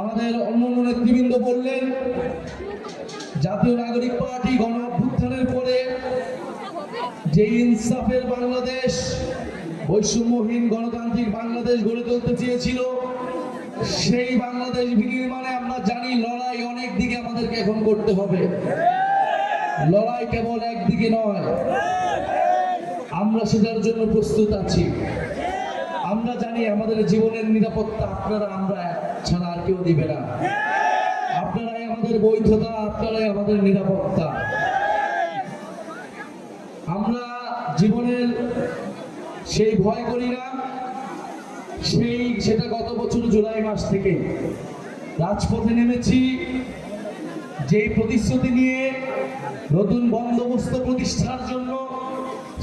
আমাদের অন্য নেতৃবৃন্দ বললেন, জাতীয় নাগরিক পার্টি গণ অভ্যুত্থানের পরে যে ইনসাফের বাংলাদেশ, বৈষম্যহীন গণতান্ত্রিক বাংলাদেশ গড়ে তুলতে চেয়েছিল, সেই বাংলাদেশ বিনির্মাণে আমরা জানি লড়াই অনেক দিকে আমাদেরকে এখন করতে হবে। লড়াই কেবল একদিকে নয়, আমরা সেটার জন্য প্রস্তুত আছি। আমরা জানি আমাদের জীবনের নিরাপত্তা আপনারা, আমরা ছাড়া আর কেউ দিবে না। আপনারাই আমাদের বৈধতা, আপনারাই আমাদের নিরাপত্তা। আমরা জীবনের সেই ভয় করি না, সেই সেটা গত বছর জুলাই মাস থেকে। রাজপথে নেমেছি, যেই প্রতিশ্রুতি নিয়ে নতুন বন্দোবস্ত প্রতিষ্ঠার জন্য,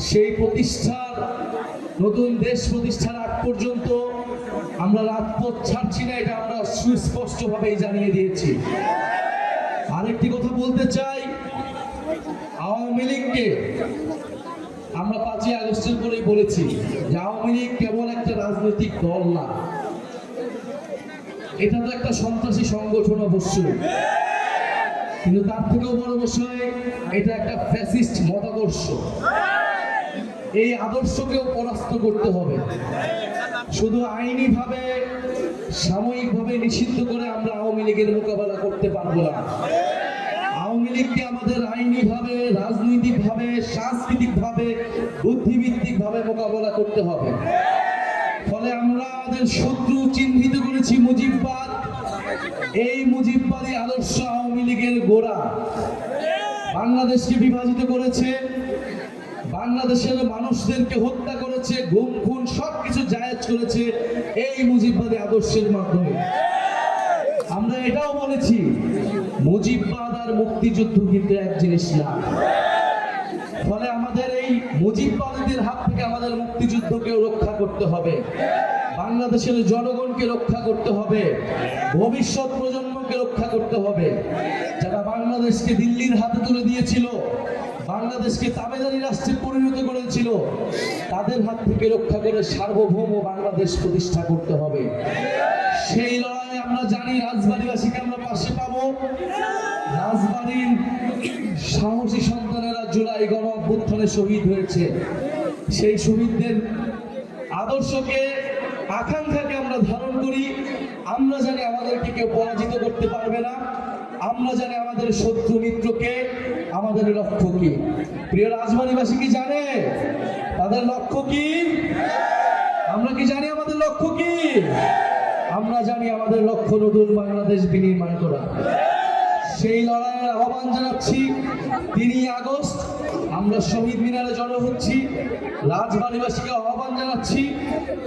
সেই প্রতিষ্ঠার নতুন দেশ প্রতিষ্ঠার আগ পর্যন্ত আমরা রাজপথ ছাড়ছি না, এটা আমরা সুস্পষ্টভাবেই জানিয়ে দিয়েছি। আরেকটি কথা বলতে চাই, আওয়ামী লীগকে আমরা পাঁচই আগস্টের পরেই বলেছি যে আওয়ামী লীগ কেবল একটা রাজনৈতিক দল না, এটা তো একটা সন্ত্রাসী সংগঠন অবশ্যই। কিন্তু তার থেকেও বড় বিষয়, এটা একটা ফ্যাসিস্ট মতাদর্শ। এই আদর্শকেও পরাস্ত করতে হবে। শুধু আইনিভাবে, সাময়িকভাবে নিষিদ্ধ করে আমরা আওয়ামী লীগের মোকাবেলা করতে পারব না। আওয়ামী লীগকে আমাদের আইনিভাবে, রাজনৈতিকভাবে, সাংস্কৃতিকভাবে বুদ্ধিভিত্তিকভাবে মোকাবেলা করতে হবে। ফলে আমরা আমাদের শত্রু চিহ্নিত করেছি মুজিববাদ। এই মুজিববাদী আদর্শ আওয়ামী লীগের গোড়া। বাংলাদেশকে বিভাজিত করেছে বাংলাদেশের মানুষদেরকে হত্যা করেছে গুম খুন, সবকিছু জায়েজ করেছে এই মুজিববাদী আদর্শের মাধ্যমে। আমরা এটাও বলেছি, মুজিববাদ আর মুক্তিযুদ্ধ কিন্তু এক জিনিস না। ফলে আমাদের এই মুজিববাদীদের হাত থেকে আমাদের মুক্তিযুদ্ধকেও রক্ষা করতে হবে। বাংলাদেশের জনগণকে রক্ষা করতে হবে। ভবিষ্যৎ প্রজন্মকে রক্ষা করতে হবে। যারা বাংলাদেশকে দিল্লির হাতে তুলে দিয়েছিল বাংলাদেশকে তাবেদারি রাষ্ট্রে পরিণত করেছিল। তাদের হাত থেকে রক্ষা করে সার্বভৌম বাংলাদেশ প্রতিষ্ঠা করতে হবে। সেই লড়াই আমরা জানি রাজবাড়িবাসীকে আমরা পাশে পাবো। রাজবাড়ির সাহসী সন্তানেরা জুলাই গণ শহীদ হয়েছে। সেই শহীদদের আদর্শকে আকাঙ্ক্ষাকে আমরা ধারণ করি, আমরা জানি আমাদেরকে কেউ পরাজিত করতে পারবে না, আমরা জানি আমাদের শত্রু মিত্রকে আমাদের লক্ষ্য কি? প্রিয় রাজবাড়িবাসী কি জানে? তাদের লক্ষ্য কি? আমরা কি জানি আমাদের লক্ষ্য কি? আমরা জানি আমাদের লক্ষ্য নতুন বাংলাদেশ বিনির্মাণ করা। সেই লড়াইয়ের আহ্বান জানাচ্ছি। তিনই আগস্ট আমরা শহীদ মিনারে জড়ো হচ্ছি। রাজবাড়িবাসীকে আহ্বান জানাচ্ছি।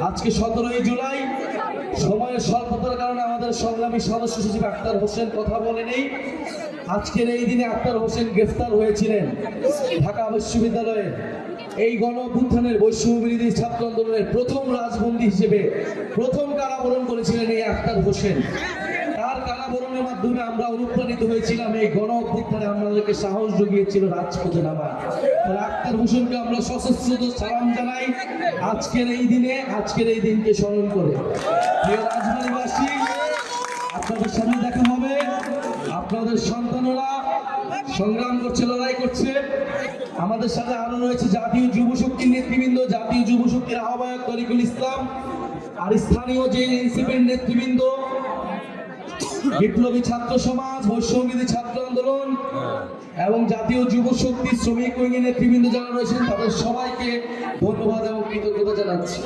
আজকে সতেরোই জুলাই। সময়ের স্বল্পতার কারণে আমাদের সংগ্রামী সদস্য সচিব আক্তার হোসেন কথা বলে নেই আজকের এই দিনে আক্তার হোসেন গ্রেফতার হয়েছিলেন ঢাকা বিশ্ববিদ্যালয়ে। এই গণ অভ্যুত্থানের বৈষম্য বিরোধী ছাত্র আন্দোলনের প্রথম রাজবন্দী হিসেবে প্রথম কারাবরণ করেছিলেন এই আক্তার হোসেন। কারাবরণের মাধ্যমে আমরা অনুপ্রাণিত হয়েছিলাম, এই গণ অভ্যুত্থানে আমাদেরকে সাহস জুগিয়েছিল রাজপথে তাহলে আক্তার হোসেনকে আমরা সশস্ত্র সালাম জানাই, আজকের এই দিনে, আজকের এই দিনকে স্মরণ করে। আপনাদের সামনে দেখা হবে। আপনাদের সন্তানরা সংগ্রাম করছে, লড়াই করছে। আমাদের সাথে আরও রয়েছে জাতীয় যুব শক্তির নেতৃবৃন্দ, জাতীয় যুব শক্তির আহ্বায়ক তরিকুল ইসলাম আর স্থানীয় যে এনসিপির নেতৃবৃন্দ বিপ্লবী ছাত্র সমাজ বৈষম্যবিধি ছাত্র আন্দোলন এবং জাতীয় যুব শক্তি শ্রমিক উইংয়ের নেতৃবৃন্দ যারা রয়েছেন তাদের সবাইকে ধন্যবাদ এবং কৃতজ্ঞতা জানাচ্ছি।